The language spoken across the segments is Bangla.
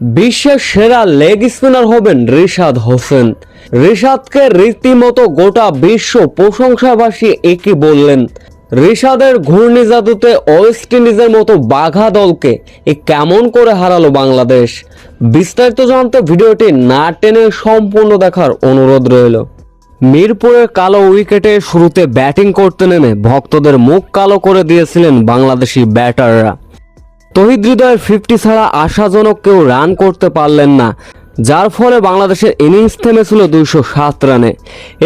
বিশ্বের সেরা লেগ স্পিনার হবেন রিশাদ হোসেন। রিশাদকে রীতিমতো গোটা বিশ্ব প্রশংসাবাসী একই বললেন। রিশাদের ঘূর্ণি জাদুতে ওয়েস্ট ইন্ডিজের মতো বাঘা দলকে কেমন করে হারালো বাংলাদেশ? বিস্তারিত জানতে ভিডিওটি না টেনে সম্পূর্ণ দেখার অনুরোধ রইল। মিরপুরের কালো উইকেটে শুরুতে ব্যাটিং করতে নেমে ভক্তদের মুখ কালো করে দিয়েছিলেন বাংলাদেশি ব্যাটাররা। তহিদ হৃদয়ের ফিফটি ছাড়া আশাজনক কেউ রান করতে পারলেন না, যার ফলে বাংলাদেশের ইনিংস থেমেছিল দুইশো সাত রানে।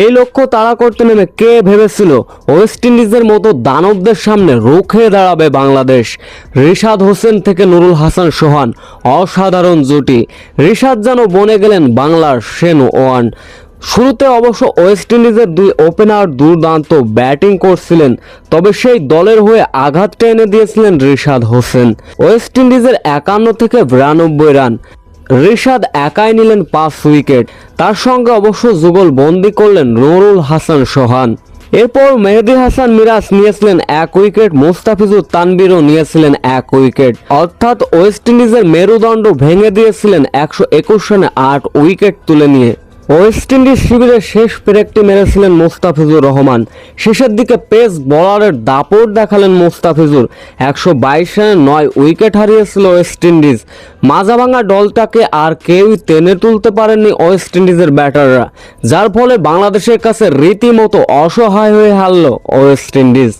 এই লক্ষ্য তাড়া করতে নেমে কে ভেবেছিল ওয়েস্ট ইন্ডিজের মতো দানবদের সামনে রুখে দাঁড়াবে বাংলাদেশ? রিশাদ হোসেন থেকে নুরুল হাসান সোহান, অসাধারণ জুটি। রিশাদ যেন বনে গেলেন বাংলার সেন ওয়ান শুরুতে অবশ্য ওয়েস্ট ইন্ডিজের দুই ওপেনার দুর্দান্ত ব্যাটিং করছিলেন, তবে সেই দলের হয়ে আঘাতটা এনে দিয়েছিলেন রিশাদ হোসেন। ওয়েস্ট ইন্ডিজের একান্ন থেকে বিরানব্বই রান। রিশাদ একাই নিলেন পাঁচ উইকেট। তার সঙ্গে অবশ্য যুগল বন্দি করলেন নুরুল হাসান সোহান। এরপর মেহেদি হাসান মিরাজ নিয়েছিলেন এক উইকেট, মোস্তাফিজুর তানবিরও নিয়েছিলেন এক উইকেট। অর্থাৎ ওয়েস্ট ইন্ডিজের মেরুদণ্ড ভেঙে দিয়েছিলেন একশো একুশ রানে আট উইকেট তুলে নিয়ে। ওয়েস্ট ইন্ডিজ শিবিরের শেষ পেরেকটি মেরেছিলেন মোস্তাফিজুর রহমান। শেষের দিকে পেস বলারের দাপট দেখালেন মোস্তাফিজুর। একশো বাইশ রানে নয় উইকেট হারিয়েছিল ওয়েস্ট ইন্ডিজ। মাঝাভাঙা দলটাকে আর কেউই টেনে তুলতে পারেননি ওয়েস্ট ইন্ডিজের ব্যাটাররা। যার ফলে বাংলাদেশের কাছে রীতিমতো অসহায় হয়ে হারল ওয়েস্ট ইন্ডিজ।